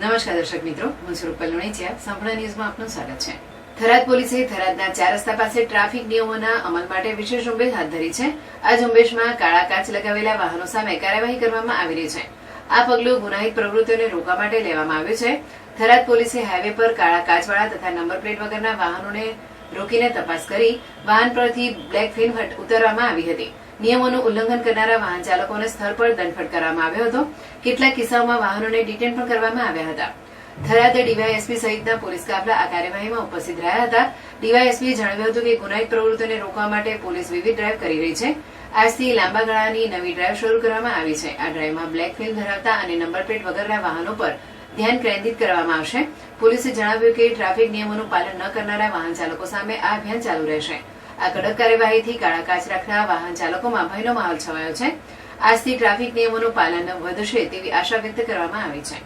નમસ્કાર દર્શક મિત્રો, હું છું રૂપલ સંપૂર્ણ ન્યૂઝમાં આપનું સ્વાગત છે. થરાદ પોલીસે થરાદના ચાર રસ્તા પાસે ટ્રાફિક નિયમોના અમલ માટે વિશેષ ઝુંબેશ હાથ ધરી છે. આ ઝુંબેશમાં કાળા કાચ લગાવેલા વાહનો સામે કાર્યવાહી કરવામાં આવી રહી છે. આ પગલું ગુનાહિત પ્રવૃત્તિઓને રોકવા માટે લેવામાં આવ્યું છે. થરાદ પોલીસે હાઈવે પર કાળા કાચવાળા તથા નંબર પ્લેટ વગરના વાહનોને રોકીને તપાસ કરી વાહન પરથી બ્લેક ફિલ્મ ઉતારવામાં આવી હતી. નિયમોનું ઉલ્લંઘન કરનારા વાહન ચાલકોને સ્થળ પર દંડ ફટકારવામાં આવ્યો હતો. કેટલાક કિસ્સાઓમાં વાહનોને ડિટેન પણ કરવામાં આવ્યા હતા. Tharad D Y S P સહિતના પોલીસ કાફલા આ કાર્યવાહીમાં ઉપસ્થિત રહ્યા હતા. ડીવાયએસપીએ જણાવ્યું હતું કે ગુનાહિત પ્રવૃત્તિઓને રોકવા માટે પોલીસ વિવિધ ડ્રાઈવ કરી રહી છે. આજથી લાંબા ગાળાની નવી ડ્રાઈવ શરૂ કરવામાં આવી છે. આ ડ્રાઈવમાં બ્લેક ફિલ્મ ધરાવતા અને નંબર પ્લેટ વગરના વાહનો પર ધ્યાન કેન્દ્રિત કરવામાં આવશે. પોલીસે જણાવ્યું કે ટ્રાફિક નિયમોનું પાલન ન કરનારા વાહન ચાલકો સામે આ અભિયાન ચાલુ રહેશે. આ કડક કાર્યવાહીથી કાળા કાચ રાખનાર વાહન ચાલકોમાં ભયનો માહોલ છવાયો છે. આજથી ટ્રાફિક નિયમોનું પાલન વધશે તેવી આશા વ્યક્ત કરવામાં આવી છે.